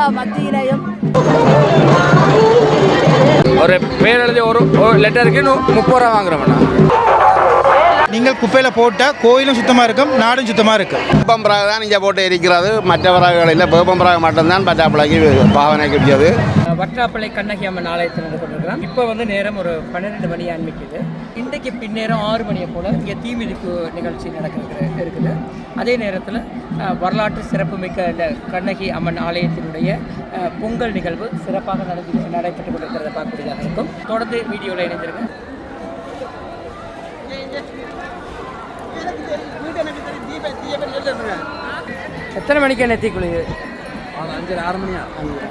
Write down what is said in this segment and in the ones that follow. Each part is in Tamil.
அவ்வளோ மத்தியிலையும். ஒரு பேர் எழுதி ஒரு லெட்டருக்கு நு- முப்பது ரூபா வாங்குறோம்ண்ணா நீங்கள் குப்பையில் போட்டால் கோயிலும் சுத்தமாக இருக்கும் நாடும் சுத்தமாக இருக்கும். வேப்பம் பிறகு தான் இங்கே போட்டு இருக்கிறது. மற்ற பிறகுகள் இல்லை வேப்பம் பிறகு மட்டும்தான் பட்டாப்பிளைக்கு பாவனைக்கு பிடிச்சது வற்றாப்பளை கண்ணகி அம்மன் ஆலயத்தில் இருந்து கொண்டிருக்கிறோம் இப்போ வந்து நேரம் ஒரு பன்னிரெண்டு மணி ஆரம்பிக்குது. இன்றைக்கு பின்னேரம் ஆறு மணியை போல் இங்கே தீமிதிப்பு நிகழ்ச்சி நடக்கிறது இருக்குது. அதே நேரத்தில் வரலாற்று சிறப்புமிக்க இந்த கண்ணகி அம்மன் ஆலயத்தினுடைய பொங்கல் நிகழ்வு சிறப்பாக நடந்து நடைபெற்று கொண்டிருக்கிறத பார்க்கக்கூடியதாக இருக்கும். தொடர்ந்து வீடியோவில் இணைந்திருங்க. எத்தனை மணிக்கு என்ன தீக்குளிது அஞ்சு ஆறு மணியா? ஐயா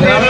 Gracias.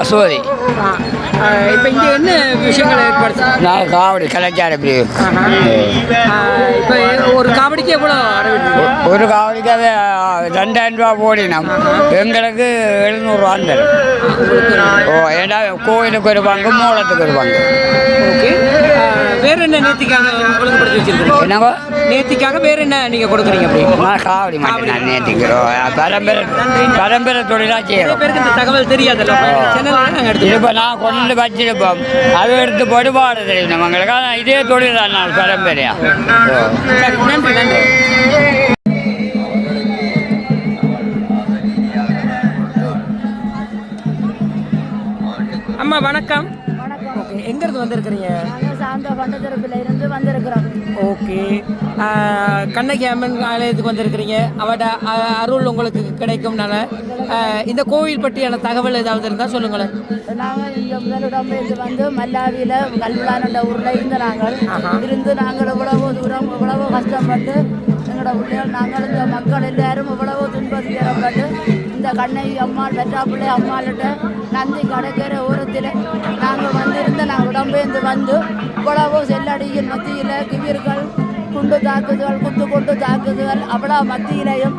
பசுவதி இப்போ இங்கே என்ன விஷயங்கள் ஏற்படுத்து நான் காவடி கலாச்சார பிரிவு. இப்போ ஒரு காவடிக்கு எவ்வளோ ஒரு காவடிக்காக ரெண்டாயிரம் ரூபா போடினோம். எங்களுக்கு எழுநூறுவா தரும். ஓ ஏன்னா கோயிலுக்கு ஒரு பங்கு மூலத்துக்கு ஒரு பங்கு ஓகே வேற என்ன நேர்த்திக்காக ஒழுங்குபடுத்தி வச்சிருக்கீங்க? நேர்த்திக்காக வேற என்ன நீங்க கொடுக்குறீங்க அப்படி? நான் காவடி மட்டும் நான் நேற்றுக்கிறோம் பரம்பரை பரம்பரை தொழிலாக பேருக்கு இந்த தகவல் தெரியாதுல்ல. சேனல்ல நாங்கள் எடுத்து இப்போ நான் கொண்டு வச்சிருப்போம். அதை எடுத்து படுபாடு தெரியும் நம்மங்களுக்கு ஆனால் இதே தொழில் தான் நான் பரம்பரையா. நன்றி நன்றி. அம்மா வணக்கம். எங்கேருந்து வந்திருக்கிறீங்க? நாங்கள் சாந்த பண்டத்திறப்பில் இருந்து வந்திருக்கிறோம். ஓகே. கண்ணகி அம்மன் ஆலயத்துக்கு வந்திருக்கிறீங்க. அவட அருள் உங்களுக்கு கிடைக்கும்னால ஆஹ், இந்த கோவில் பற்றியான தகவல் ஏதாவது இருந்தால் சொல்லுங்களேன். நாங்கள் இந்த முதலிடம் இது வந்து மல்லாவியில் கல்விழான ஊரில் இருந்த நாங்கள் இருந்து நாங்கள் இவ்வளவு தூரம் இவ்வளவு கஷ்டப்பட்டு எங்களோட பிள்ளைகள் நாங்கள் இந்த மக்கள் எல்லாரும் இவ்வளவு துன்பத்துப்பட்டு இந்த கண்ணகி அம்மாள் வெற்றாப்பிள்ளை அம்மாள்கிட்ட நந்தி கடற்கரை ஓரத்தில் நாங்கள் வந்திருந்த நாங்கள் உடம்பேந்து வந்து இவ்வளவு செல்லடியில் மத்தியில் கிவிர்கள் குண்டு தாக்குதல் குத்து கொண்டு தாக்குதல் அவ்வளோ மத்தியிலையும்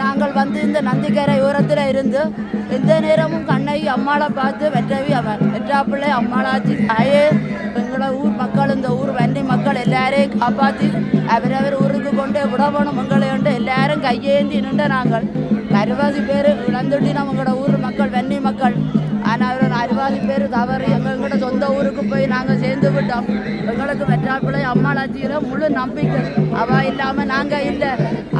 நாங்கள் வந்து இந்த நந்திக்கரை ஓரத்தில் இருந்து எந்த நேரமும் கண்ணை அம்மாளை பார்த்து வெற்றவி அவன். வெற்றாப்பிள்ளை அம்மாளாச்சி தாயே எங்களோட ஊர் மக்கள் இந்த ஊர் வண்டி மக்கள் எல்லாரையும் காப்பாற்றி அவரவர் ஊருக்கு கொண்டு விடணும் எங்களை கொண்டு எல்லாரும் கையேந்தி நின்ற நாங்கள். அறுபது பேர் இழந்துட்டினோம் எங்களோட ஊர் மக்கள் வன்னி மக்கள். பாதி பேர் தவறு எங்களோட சொந்த ஊருக்கு போய் நாங்கள் சேர்ந்து விட்டோம். எங்களுக்கு வெற்றாப்பிள்ளை அம்மாளாச்சியில முழு நம்பிக்கை. அவ இல்லாமல் நாங்கள் இல்லை.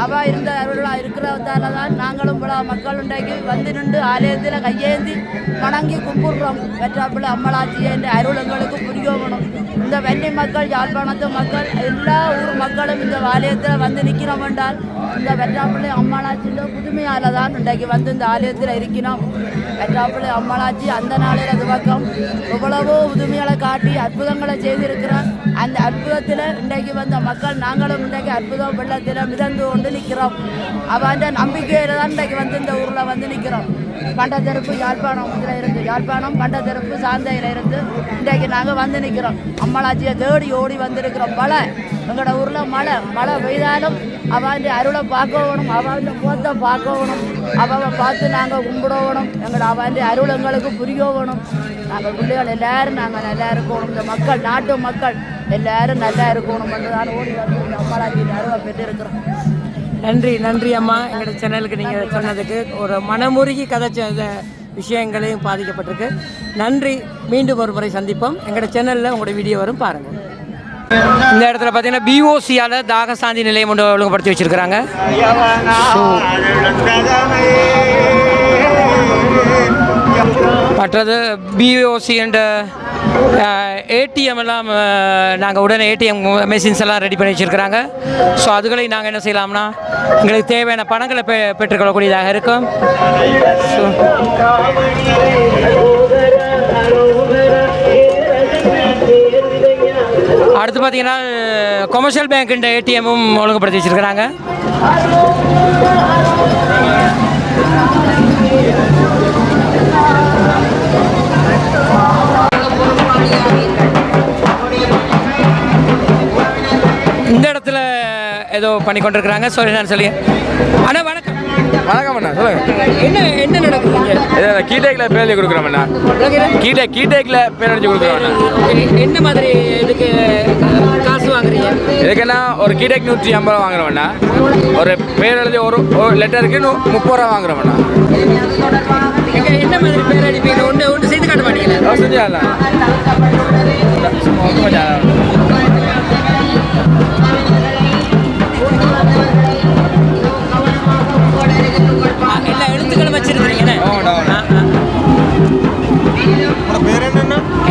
அவ இருந்த அவர்களாக இருக்கிறதால தான் நாங்களும் பல மக்கள் உண்டாக்கி வந்து நின்று ஆலயத்தில் கையேந்தி வணங்கி கும்பிடுறோம். வெற்றாப்பிள்ளை அம்மளாச்சியை என்ற அருள் எங்களுக்கு புரியணும் இந்த வெள்ளி மக்கள் யாழ்ப்பாணத்து மக்கள் எல்லா ஊர் மக்களும் இந்த ஆலயத்தில் வந்து நிற்கிறோம் என்றால் இந்த வெற்றாப்பிள்ளை அம்மாளாச்சியில் புதுமையால் தான் இன்றைக்கு வந்து இந்த ஆலயத்தில் இருக்கிறோம். வெற்றாப்பிள்ளை அம்மாளாச்சி அந்த நாளில் துவக்கம் எவ்வளவோ புதுமைகளை காட்டி அற்புதங்களை செய்திருக்கிறோம் அந்த அற்புதத்தில் இன்றைக்கு வந்த மக்கள் நாங்களும் இன்றைக்கு அற்புதம் வெள்ளத்தில் மிதந்து கொண்டு நிற்கிறோம். அவன் நம்பிக்கையில் தான் இன்றைக்கு வந்து இந்த ஊரில் வந்து நிற்கிறோம். பண்டத்தெருப்பு யாழ்ப்பாணம் இதில் இருந்து யாழ்ப்பாணம் பண்டத்தெருப்பு சாந்தையில் இருந்து இன்றைக்கு நாங்கள் வந்து நிற்கிறோம். அம்மளாச்சியை தேடி ஓடி வந்திருக்கிறோம். மழை எங்களோட ஊரில் மழை மழை பெய்தாலும் அவன் அருளை பார்க்கணும் அவன் முகத்தை பார்க்கணும் அவளை பார்த்து நாங்கள் கும்பிடணும் எங்களை அவன் அருள் எங்களுக்கு புரியணும் நாங்கள் பிள்ளைகள் எல்லாரும் நாங்கள் நல்லா இருக்கணும். இந்த மக்கள் நாட்டு மக்கள் எல்லாரும் நல்லா இருக்கணும் தான் ஓடி வந்து இந்த அம்மாளாச்சி அருளை பெற்றிருக்கிறோம். நன்றி நன்றி அம்மா. எங்களோட சேனலுக்கு நீங்கள் சொன்னதுக்கு ஒரு மனமுருகி கதை விஷயங்களையும் பாதிக்கப்பட்டிருக்கு. நன்றி மீண்டும் ஒரு முறை சந்திப்போம். எங்களோட சேனலில் உங்களோட வீடியோ வரும் பாருங்கள் இந்த இடத்துல பார்த்தீங்கன்னா பிஓசியால் தாகசாந்தி நிலையம் ஒன்று ஒழுங்குபடுத்தி வச்சுருக்கிறாங்க. மற்றது பிஓசி என்ற ஏடிஎம் எல்லாம் நாங்கள் உடனே ஏடிஎம் மெஷின்ஸ் எல்லாம் ரெடி பண்ணி வச்சுருக்கிறாங்க. ஸோ அதுகளை நாங்கள் என்ன செய்யலாம்னா எங்களுக்கு தேவையான பணங்களை பெ பெற்றுக்கொள்ளக்கூடியதாக இருக்கும். ஸோ அடுத்து பார்த்தீங்கன்னா கொமர்ஷியல் பேங்க் ஏடிஎம்மும் ஒழுங்குபடுத்தி வச்சுருக்கிறாங்க. இந்த இடத்துல ஏதோ பண்ணி கொண்டிருக்கிறாங்க சொல்லி நான் சொல்லி அண்ணா வணக்கம். வணக்கம் அண்ணா சொல்லுங்க. என்ன என்ன நடக்குது? இங்க? இதை கீடேக்கில் பேர் எழுதி கொடுக்குறோம் அண்ணா. கீடே கீடேக்கில் பேர் எழுதி கொடுக்குறோம் அண்ணா. Okay, என்ன மாதிரி இதுக்கு அஹ், காசு வாங்குறீங்க? இதுக்குன்னா ஒரு கீடேக் நூற்றி ஐம்பது ரூபா வாங்குறோம் அண்ணா. ஒரு பேர் எழுதி ஒரு ஒரு லெட்டருக்கு நூ முப்பது ரூபா வாங்குறோம் அண்ணா. எங்க என்ன மாதிரி பேர் அடிப்பீங்க? ஒன்று ஒன்று செய்து காட்ட மாட்டீங்களா? அதான் வச்சிருக்கிறீங்க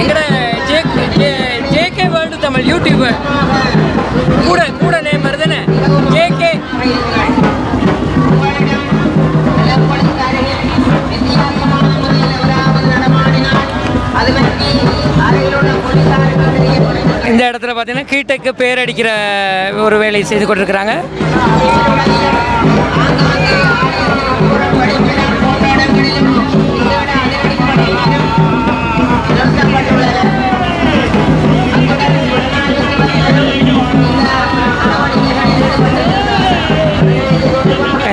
எங்கட ஜேகே வேர்ல்டு தமிழ் யூடியூபர் கூட கூட நேம் வருதுன்னு. ஜேகே. இந்த இடத்துல பார்த்தீங்கன்னா கீட்டைக்கு பேர் அடிக்கிற ஒரு வேலையை செய்து கொண்டிருக்கிறாங்க.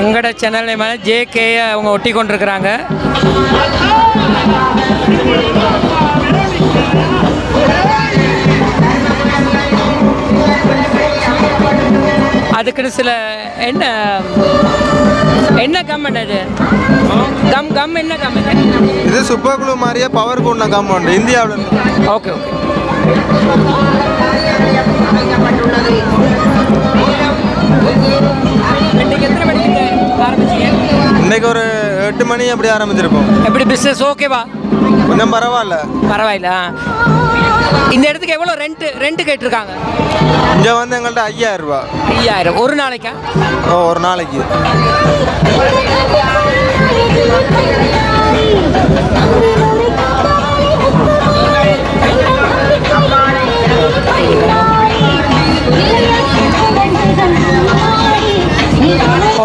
எங்கட சேனல் மேலே ஜேகே அவங்க ஒட்டி கொண்டிருக்கிறாங்க சில என்ன என்ன கம் அது கம் கம் என்ன கம் இது சூப்பர் குளு மாதிரியே பவர் கூடின காம்பவுண்ட் இந்தியாவில் ஓகே ஓகே இன்னைக்கு ஒரு எட்டு மணி அப்படி ஆரம்பிச்சிருப்போம். எப்படி பிஸ்னஸ் ஓகேவா கொஞ்சம் பரவாயில்ல. பரவாயில்ல. ஆ. இந்த இடத்துக்கு எவ்வளோ ரெண்ட் ரெண்ட் கேட்டிருக்காங்க? இங்கே வந்து எங்கள்கிட்ட ஐயாயிரம் ரூபா ஐயாயிரம். ஒரு நாளைக்கா? ஓ ஒரு நாளைக்கு.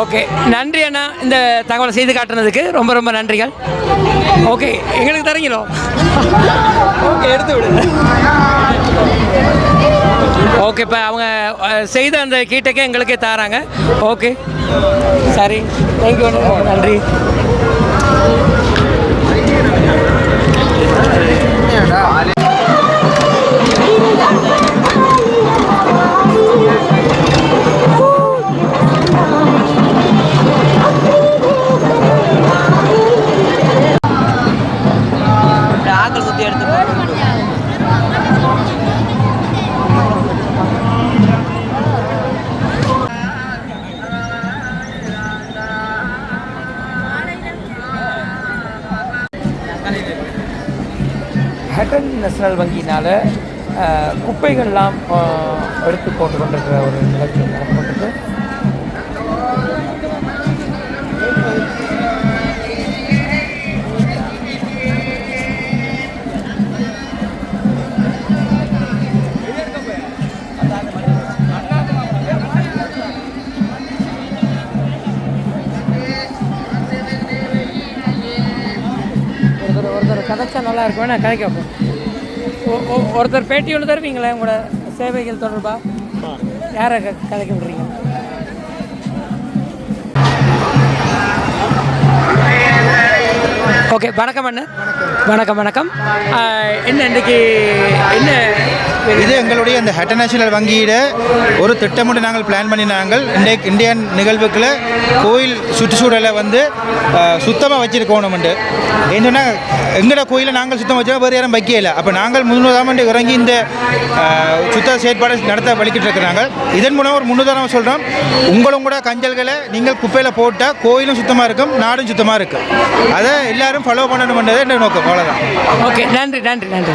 ஓகே. நன்றி அண்ணா. இந்த தகவலை செய்து காட்டுனதுக்கு ரொம்ப ரொம்ப நன்றிகள். ஓகே எங்களுக்கு தரீங்களோ? ஓகே எடுத்து விடுங்க ஓகே இப்போ அவங்க செய்த அந்த கீட்டக்கே எங்களுக்கே தராங்க. ஓகே. சரி. தேங்க்யூ நன்றி. Yeah. நேஷனல் வங்கியினால் குப்பைகள்லாம் எடுத்து போட்டு கொண்டிருக்கிற ஒரு நிகழ்ச்சி நடந்து ஒருத்தர் கதைச்சா நல்லா இருக்கும். நான் கதைக்க போகிறேன் ஒருத்தர் பேட்டி ஒன்று தருவீங்களே உங்களோட சேவைகள் தொடர்பா? யாரை க- கதைக்க விடுறீங்க? ஓகே வணக்கம் அண்ணன் வணக்கம் வணக்கம். என்ன இன்றைக்கு என்ன இது எங்களுடைய இந்த இன்டர்நேஷனல் வங்கியிட ஒரு திட்டமிட்டு நாங்கள் பிளான் பண்ணினாங்கள் இன்றைக்கு இந்தியன் நிகழ்வுக்குள்ள கோயில் சுற்றுச்சூழலை வந்து சுத்தமாக வச்சிருக்கணும்ண்டு. ஏன்னா எங்களோட கோயிலை நாங்கள் சுத்தம் வச்சோம் வேறு யாரும் வைக்கல அப்போ நாங்கள் முன்னுதாமண்டு இறங்கி இந்த சுத்த செயற்பாடு நடத்த வலிக்கிட்டு இருக்கிறாங்க. இதன் மூலம் ஒரு முன்னுதாரணம் சொல்கிறோம் உங்களும் கூட கஞ்சல்களை நீங்கள் குப்பையில் போட்டால் கோயிலும் சுத்தமாக இருக்கும் நாடும் சுத்தமாக இருக்கும். அதை எல்லாரும் ஃபாலோ பண்ணணும்ன்றது என்னோட நோக்கம். அவ்வளோதான் ஓகே நன்றி நன்றி நன்றி.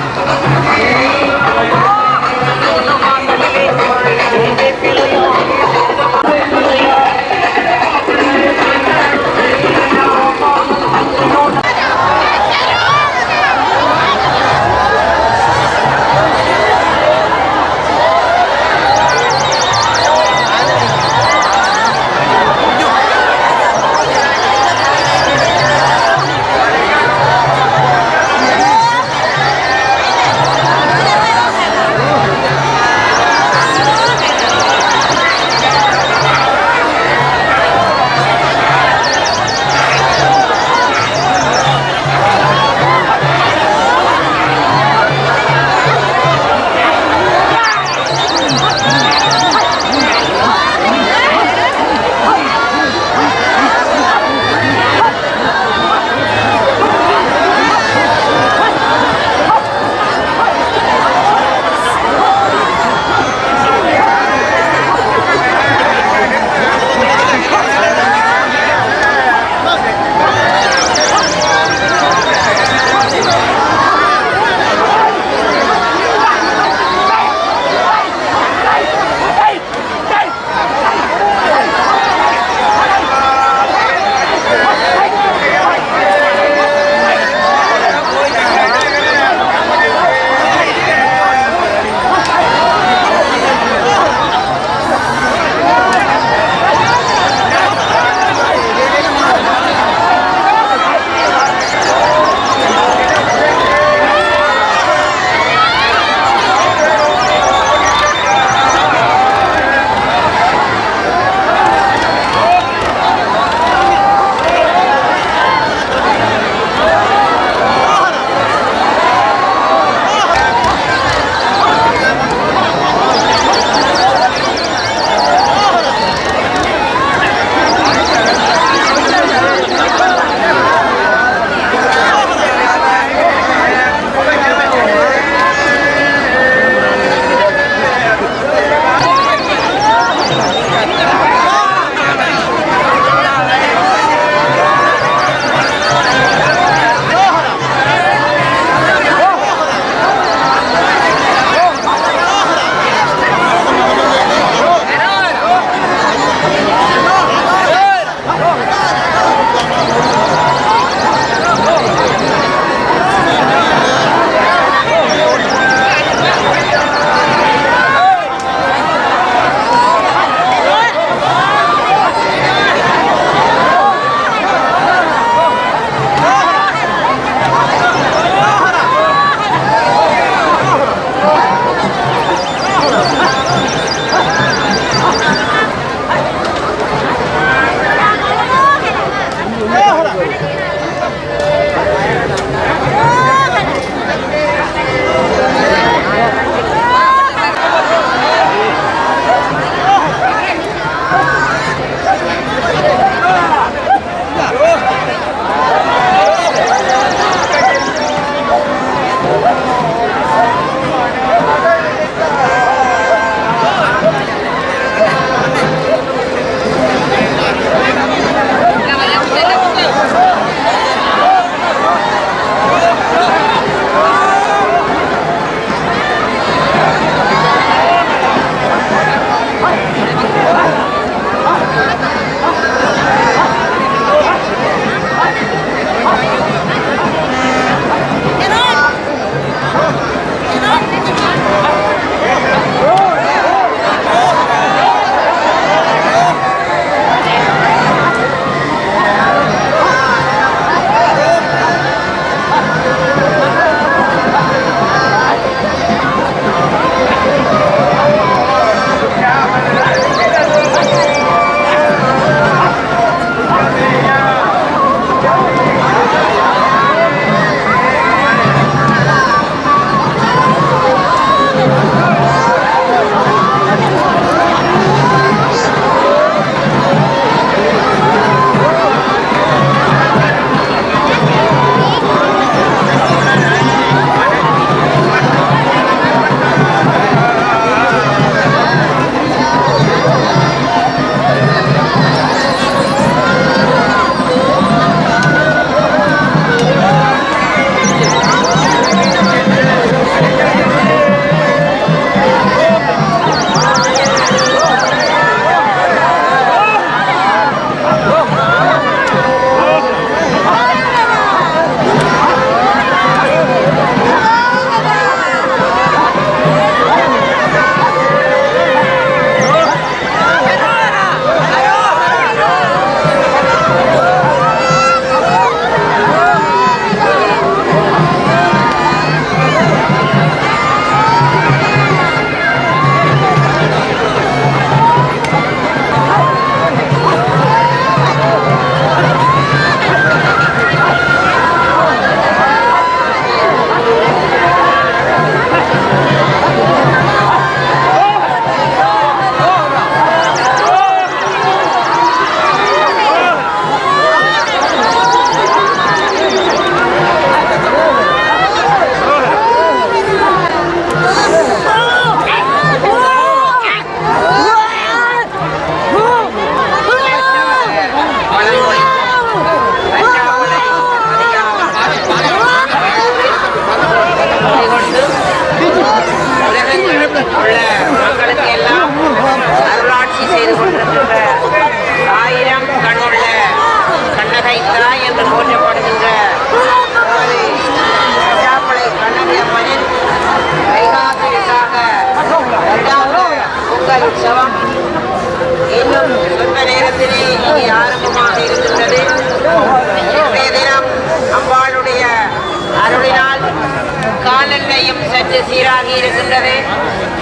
சீராகி இருக்கின்றது.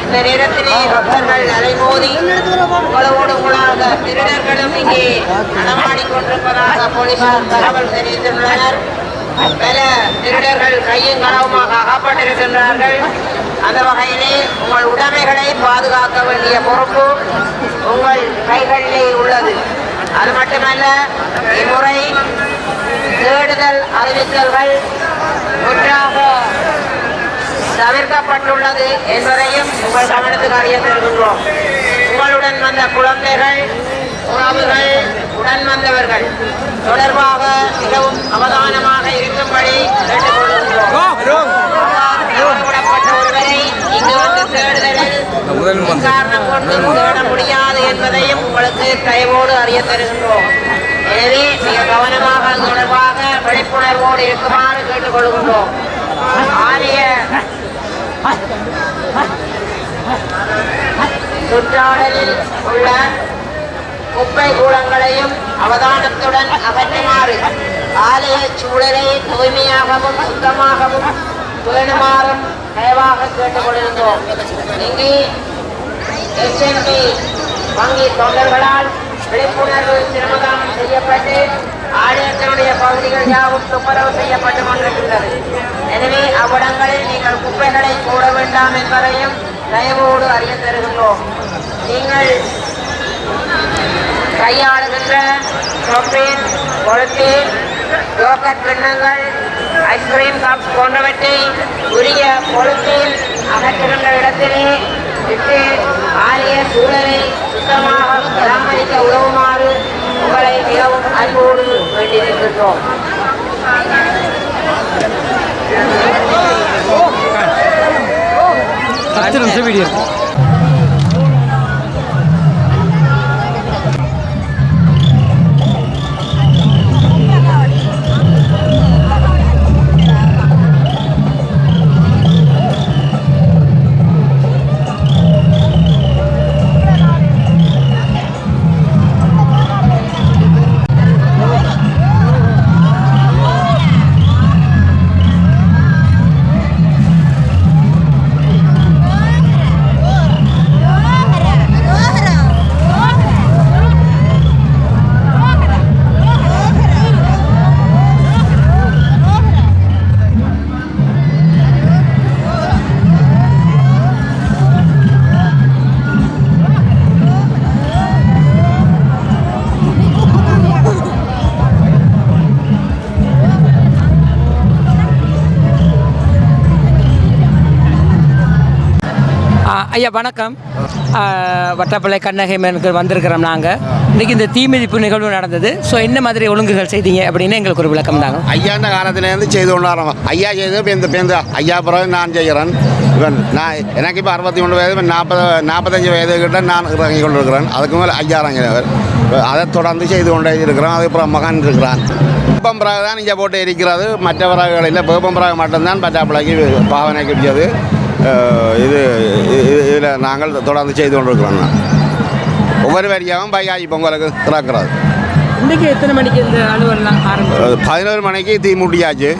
இந்த நேரத்திலே பக்தர்கள் அலைமோதி உங்களோடு உங்களாக திருடர்களும் இங்கே நடமாடிக்கொண்டிருப்பதாக போலீசார் தகவல் தெரிவித்துள்ளனர். பல திருடர்கள் கையும் களவுமாக அகப்பட்டிருக்கின்றார்கள். அந்த வகையிலே உங்கள் உடைமைகளை பாதுகாக்க வேண்டிய பொறுப்பு உங்கள் கைகளிலே உள்ளது. அது மட்டுமல்ல இம்முறை தேடுதல் அறிவித்தல்கள் முற்றாக தவிர்க்கப்பட்டுள்ளது என்பதையும் உங்கள் கவனத்துக்கு அறிய தருகின்றோம் உங்களுடன் வந்த குழந்தைகள் உறவுகள் உடன் வந்தவர்கள் தொடர்பாக மிகவும் அவதானமாக இருக்கும்படி கேட்டுக்கொள்கின்றோம் ஒருவரை இங்கு வந்து தேடுதலில் காரணம் கொண்டு தேட முடியாது என்பதையும் உங்களுக்கு தயவோடு அறிய தருகின்றோம். எனவே மிக கவனமாக தொடர்பாக விழிப்புணர்வோடு இருக்குமாறு கேட்டுக்கொள்கின்றோம். ஆலய சுற்றாடலில் உள்ள குப்பை கூடங்களையும் அவதானத்துடன் அகற்றுமாறு ஆலய சூழலை தூய்மையாகவும் சுத்தமாகவும் பேணுமாறும் தயவாக கேட்டுக்கொண்டிருந்தோம். இங்கே எஸ்என்பி வங்கி தொண்டர்களால் விழிப்புணர்வு சிரமதானம் செய்யப்பட்டு ஆலயத்தினுடைய பகுதிகள் யாவும் துப்புரவு செய்யப்பட்டு கொண்டிருக்கின்றது. எனவே அவ்விடங்களில் நீங்கள் குப்பைகளை போட வேண்டாம் என்பதையும் தயவோடு அறிய தருகின்றோம் நீங்கள் கையாளுகின்ற சொப்பேன் கொழுத்தேன் யோகட் கிண்ணங்கள் ஐஸ்கிரீம் கப் போன்றவற்றை உரிய கொழுத்தில் அகற்றுகின்ற இடத்திலே விட்டு ஆலய சூழலை சுத்தமாக பராமரிக்க உதவுமாறு உங்களை மிகவும் அன்போடு வேண்டியிருக்கின்றோம் பத்து நிமிஷம் வீடியோ ஐயா வணக்கம். ஆ, கண்ணகை மேனுக்கு வந்திருக்கிறோம் நாங்கள் இன்றைக்கி இந்த தீமிதிப்பு நிகழ்வு நடந்தது. ஸோ என்ன மாதிரி ஒழுங்குகள் செய்தீங்க அப்படின்னு எங்களுக்கு ஒரு விளக்கம் தாங்க. ஐயாண்ட காலத்துலேருந்து செய்து கொண்டாடுறோம். ஐயா செய்து பேந்து பேந்து ஐயா பிறகு நான் செய்கிறேன். இவன் நான் எனக்கு இப்போ அறுபத்தி மூணு வயது நாற்பது நாற்பத்தஞ்சு வயது கிட்ட நான் இறங்கி கொண்டிருக்கிறேன். அதுக்கு மேலே ஐயா இறங்கினவர் அதை தொடர்ந்து செய்து கொண்டே இருக்கிறோம். அதுக்கப்புறம் மகன் இருக்கிறான். வேப்பம் பிறகு தான் இங்கே போட்டு இருக்கிறது. மற்ற பிறகுகளில் வேப்பம் பிறகு மட்டும்தான் பட்டாப்பிள்ளைக்கு பாவனைக்கு கிடைச்சது இது இதில் நாங்கள் தொடர்ந்து செய்து கொண்டிருக்கிறோம். ஒவ்வொரு வரியாகவும் பைகாயி பொங்கலுக்கு திறக்கிறது. இன்றைக்கி எத்தனை மணிக்கு இந்த ஆரம்பிச்சு? பதினோரு மணிக்கு தீ மூட்டியாச்சு.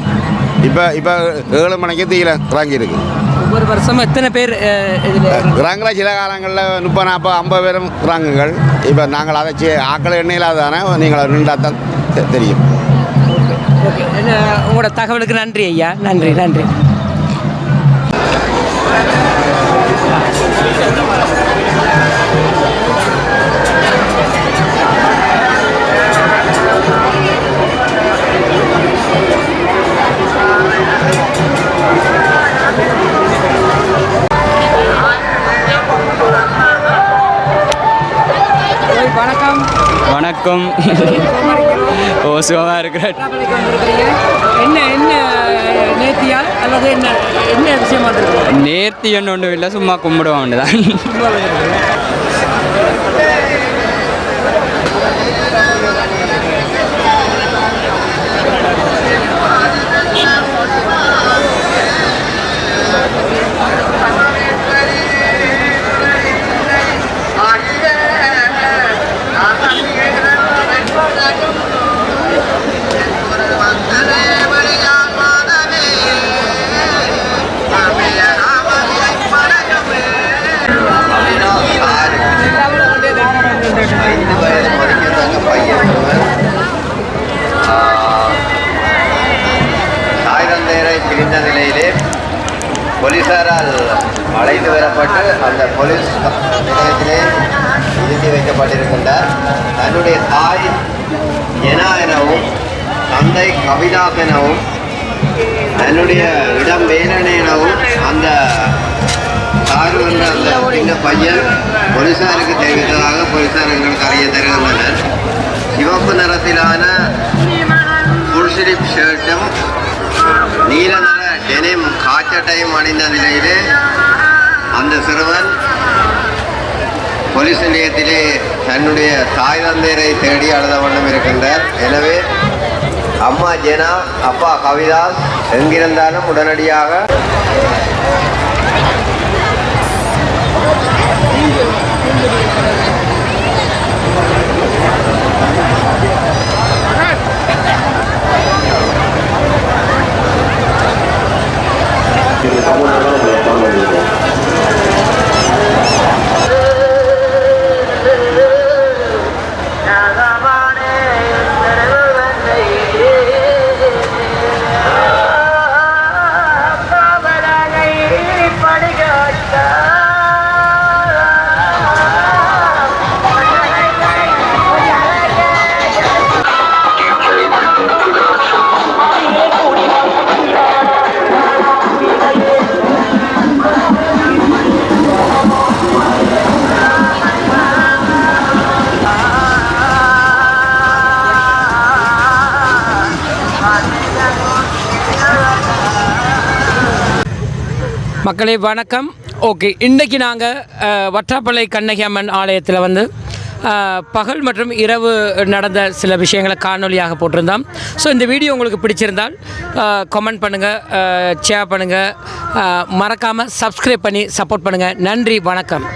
இப்போ இப்போ ஏழு மணிக்கு தீயில இறங்கியிருக்கு. ஒவ்வொரு வருஷமும் எத்தனை பேர் இறங்குற சில காலங்களில் முப்பது நாற்பது ஐம்பது பேரும் இறங்குங்கள். இப்போ நாங்கள் அதை ஆக்கள் எண்ணெயில் தானே நீங்கள் நின்றா தான் தெரியும். உங்களோட தகவலுக்கு நன்றி ஐயா. நன்றி நன்றி. வணக்கம். வணக்கம். ஓ சுகமாக இருக்கிற என்ன என்ன? அல்லது என்ன என்ன விஷயமா இருக்கு நேர்த்தி ஒன்று ஒன்றும் இல்லை சும்மா கும்பிடுவோம் தான் போலீசாரால் அழைத்து வரப்பட்டு அந்த போலீஸ் நிலையத்திலே நிறுத்தி வைக்கப்பட்டிருக்கின்றார். தன்னுடைய தாய் எனா எனவும் தந்தை கவிதாஸ் எனவும் தன்னுடைய இடம் வேலன் எனவும் அந்த சாரு என்ற அந்த சின்ன பையன் போலீசாருக்கு தெரிவித்ததாக போலீசார் எங்களுக்கு அறிய தருகின்றனர். சிவப்பு நிறத்திலான ஃபுல் ஷர்ட்டும் நீல நிற டெனிம் காச்சட்டையும் அணிந்த நிலையிலே அந்த சிறுவன் போலீஸ் நிலையத்திலே தன்னுடைய தாய் தந்தையரை தேடி அழுத வண்ணம் இருக்கின்றார். எனவே அம்மா ஜெனா அப்பா கவிதாஸ் எங்கிருந்தாலும் உடனடியாக como மக்களே வணக்கம். ஓகே இன்றைக்கி நாங்கள் வற்றாப்பள்ளை கண்ணகி அம்மன் ஆலயத்தில் வந்து பகல் மற்றும் இரவு நடந்த சில விஷயங்களை காணொலியாக போட்டிருந்தோம். ஸோ இந்த வீடியோ உங்களுக்கு பிடிச்சிருந்தால் கமெண்ட் பண்ணுங்கள் ஷேர் பண்ணுங்கள் மறக்காமல் சப்ஸ்கிரைப் பண்ணி சப்போர்ட் பண்ணுங்கள் நன்றி வணக்கம்.